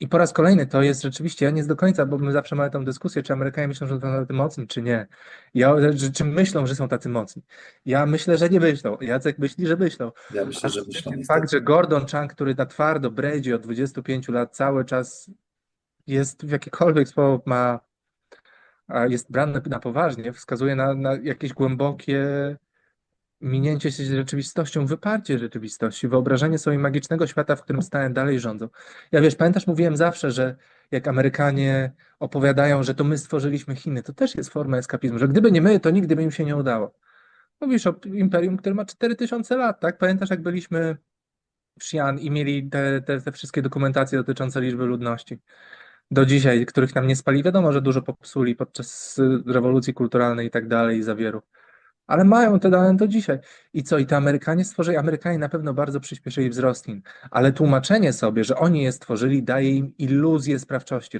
I po raz kolejny to jest rzeczywiście, ja nie do końca, bo my zawsze mamy tę dyskusję, czy Amerykanie myślą, że są tacy mocni, czy nie. Ja, że, czy myślą, że są tacy mocni. Ja myślę, że nie myślą. Jacek myśli, że myślą. Ja myślę, że myślą Fakt, że Gordon Chang, który na twardo bredzi od 25 lat, cały czas jest w jakikolwiek sposób ma, jest brany na poważnie, wskazuje na, na jakieś głębokie minięcie się z rzeczywistością, wyparcie rzeczywistości, wyobrażenie sobie magicznego świata, w którym Stany dalej rządzą. Ja wiesz, pamiętasz, mówiłem zawsze, że jak Amerykanie opowiadają, że to my stworzyliśmy Chiny, to też jest forma eskapizmu, że gdyby nie my, to nigdy by im się nie udało. Mówisz o imperium, które ma 4000 lat, tak? Pamiętasz, jak byliśmy w Xi'an i mieli te, te, te wszystkie dokumentacje dotyczące liczby ludności do dzisiaj, których nam nie spali. Wiadomo, że dużo popsuli podczas rewolucji kulturalnej i tak dalej, i zawieru. Ale mają te dane do dzisiaj. I co? I te Amerykanie stworzyli, Amerykanie na pewno bardzo przyspieszyli wzrost Chin, ale tłumaczenie sobie, że oni je stworzyli, daje im iluzję sprawczości.